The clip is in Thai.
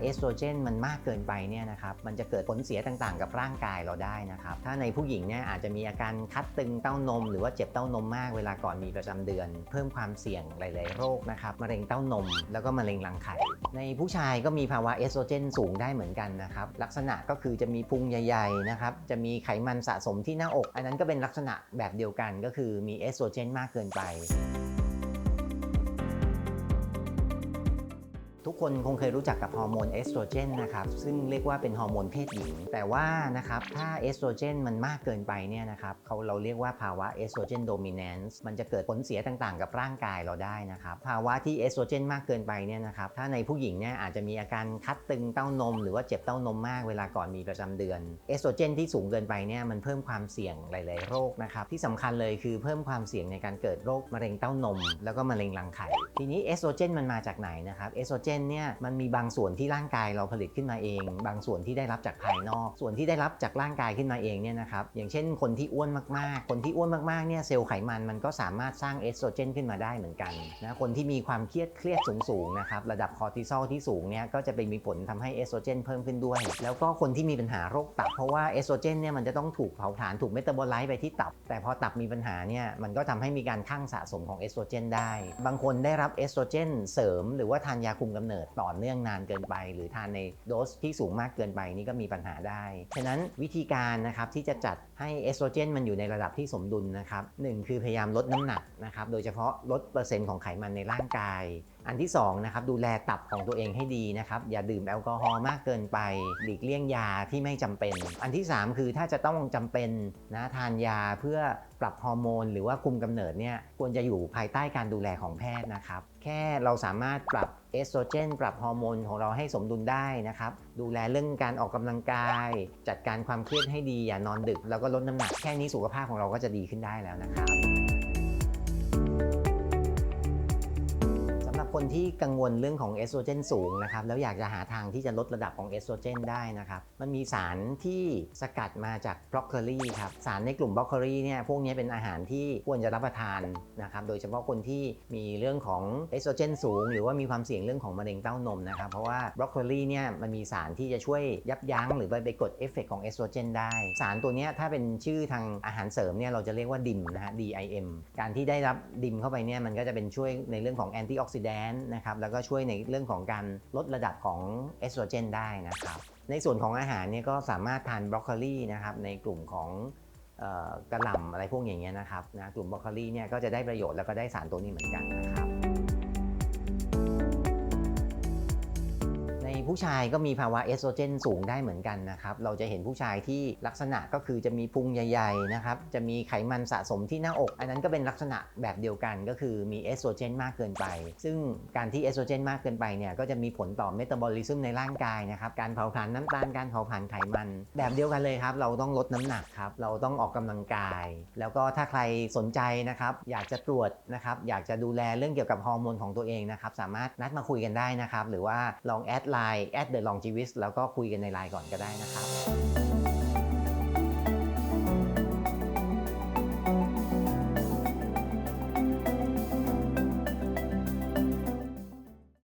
เอสโตรเจนมันมากเกินไปเนี่ยนะครับมันจะเกิดผลเสียต่างๆ กับร่างกายเราได้นะครับถ้าในผู้หญิงเนี่ยอาจจะมีอาการคัดตึงเต้านม หรือว่าเจ็บเต้านมมากเวลาก่อนมีประจำเดือน เพิ่มความเสี่ยงหลาย ๆ โรคนะครับมะเร็งเต้านม แล้วก็มะเร็งรังไข่ในผู้ชายก็มีภาวะเอสโตรเจนสูงได้เหมือนกันนะครับลักษณะก็คือจะมีพุงใหญ่ๆนะครับจะมีไขมันสะสมที่หน้าอก อันนั้นก็เป็นลักษณะแบบเดียวกันก็คือมีเอสโตรเจนมากเกินไป ทุกคนคงเคยรู้จักกับฮอร์โมนเอสโตรเจนนะครับซึ่งเรียกว่าเป็นฮอร์โมนเพศหญิง แต่ว่านะครับถ้าเอสโตรเจนมันมากเกินไปเนี่ยนะครับเขาเราเรียกว่าภาวะเอสโตรเจนโดมิเนนซ์มันจะเกิดผลเสียต่างๆ กับร่างกายเราได้นะครับภาวะที่เอสโตรเจนมากเกินไปเนี่ยนะครับถ้าในผู้หญิงเนี่ยอาจจะมีอาการคัดตึงเต้านม หรือว่าเจ็บเต้านมมากเวลาก่อนมีประจำเดือนเอสโตรเจนที่สูงเกินไปเนี่ยมันเพิ่มความเสี่ยงหลาย ๆ โรคนะครับที่สำคัญเลยคือเพิ่มความเสี่ยงในการเกิดโรคมะเร็งเต้านม แล้วก็มะเร็งรังไข่ทีนี้เอสโตรเจนมันมาจากไหนนะครับเอสโตรเจนเนี่ยมันมีบางส่วนที่ร่างกายเราผลิตขึ้นมาเอง บางส่วนที่ได้รับจากภายนอก ส่วนที่ได้รับจากร่างกายขึ้นมาเองเนี่ยนะครับอย่างเช่นคนที่อ้วนมากๆ คนที่อ้วนมากๆเนี่ยเซลล์ไขมันมันก็สามารถสร้างเอสโตรเจนขึ้นมาได้เหมือนกันนะคนที่มีความเครียดเครียดสูงๆนะครับระดับคอร์ติซอลที่สูงเนี่ยก็จะไปมีผลทำให้เอสโตรเจนเพิ่มขึ้นด้วย แล้วก็คนที่มีปัญหาโรคตับ เพราะว่าเอสโตรเจนเนี่ยมันจะต้องถูกเผาผลาญถูกเมตาบอลไลซ์ไปที่ตับ แต่พอตับมีปัญหาเนี่ยมันก็ทำให้มีการคั่งสะสมของเอสโตรเจนได้ บางคนได้รับเอสโตรเจนเสริม หรือว่าทานยาคุมกำเนิดต่อเนื่องนานเกินไป หรือทานในโดสที่สูงมากเกินไปนี่ก็มีปัญหาได้ ฉะนั้นวิธีการนะครับที่จะจัดให้เอสโตรเจนมันอยู่ในระดับที่สมดุลนะครับหนึ่งคือพยายามลดน้ำหนักนะครับโดยเฉพาะลดเปอร์เซ็นต์ของไขมันในร่างกายอันที่2นะครับดูแลตับของตัวเองให้ดีนะครับอย่าดื่มแอลกอฮอล์มากเกินไป หลีกเลี่ยงยาที่ไม่จำเป็น อันที่ 3 คือถ้าจะต้องจำเป็นนะทานยาเพื่อปรับฮอร์โมน หรือว่าคุมกำเนิดเนี่ยควรจะอยู่ภายใต้การดูแลของแพทย์นะครับแค่เราสามารถปรับเอสโตรเจนปรับฮอร์โมนของเราให้สมดุลได้นะครับ ดูแลเรื่องการออกกำลังกาย จัดการความเครียดให้ดีอย่านอนดึก แล้วก็ลดน้ำหนักแค่นี้สุขภาพของเราก็จะดีขึ้นได้แล้วนะครับ คนที่กังวลเรื่องของเอสโตรเจนสูงนะครับแล้วอยากจะหาทางที่จะลดระดับของเอสโตรเจนได้นะครับมันมีสารที่สกัดมาจากบรอกโคลีครับสารในกลุ่มบรอกโคลีเนี่ยพวกนี้เป็นอาหารที่ควรจะรับประทานนะครับโดยเฉพาะคนที่มีเรื่องของเอสโตรเจนสูง หรือว่ามีความเสี่ยงเรื่องของมะเร็งเต้านมนะครับเพราะว่าบรอกโคลีเนี่ยมันมีสารที่จะช่วยยับยั้งหรือไปไปกดเอฟเฟกของเอสโตรเจนได้ สารตัวนี้ถ้าเป็นชื่อทางอาหารเสริมเนี่ยเราจะเรียกว่าดิมนะฮะ DIM การที่ได้รับดิมเข้าไปเนี่ยมันก็จะเป็นช่วยในเรื่องของแอนตี้ออกซิแดนต์นะครับแล้วก็ช่วยในเรื่องของการลดระดับของเอสโตรเจนได้นะครับในส่วนของอาหารเนี่ยก็สามารถทานบรอกโคลีนะครับในกลุ่มของกระหล่ำอะไรพวกอย่างเงี้ยนะครับนะกลุ่มบรอกโคลีเนี่ยก็จะได้ประโยชน์แล้วก็ได้สารตัวนี้เหมือนกันนะครับ ผู้ชายก็มีภาวะเอสโตรเจนสูงได้เหมือนกันนะครับ เราจะเห็นผู้ชายที่ลักษณะก็คือจะมีพุงใหญ่ๆนะครับ จะมีไขมันสะสมที่หน้าอก อันนั้นก็เป็นลักษณะแบบเดียวกันก็คือมีเอสโตรเจนมากเกินไป ซึ่งการที่เอสโตรเจนมากเกินไปเนี่ยก็จะมีผลต่อเมตาบอลิซึมในร่างกายนะครับ การเผาผลาญน้ำตาล การเผาผลาญไขมัน แบบเดียวกันเลยครับ เราต้องลดน้ำหนักครับ เราต้องออกกำลังกาย แล้วก็ถ้าใครสนใจนะครับ อยากจะตรวจนะครับ อยากจะดูแลเรื่องเกี่ยวกับฮอร์โมนของตัวเองนะครับ สามารถนัดมาคุยกันได้นะครับ หรือว่าลองแอดไลน์แอดเดอะลองจีวิสแล้วก็คุยกันในไลน์ก่อนก็ได้นะครับ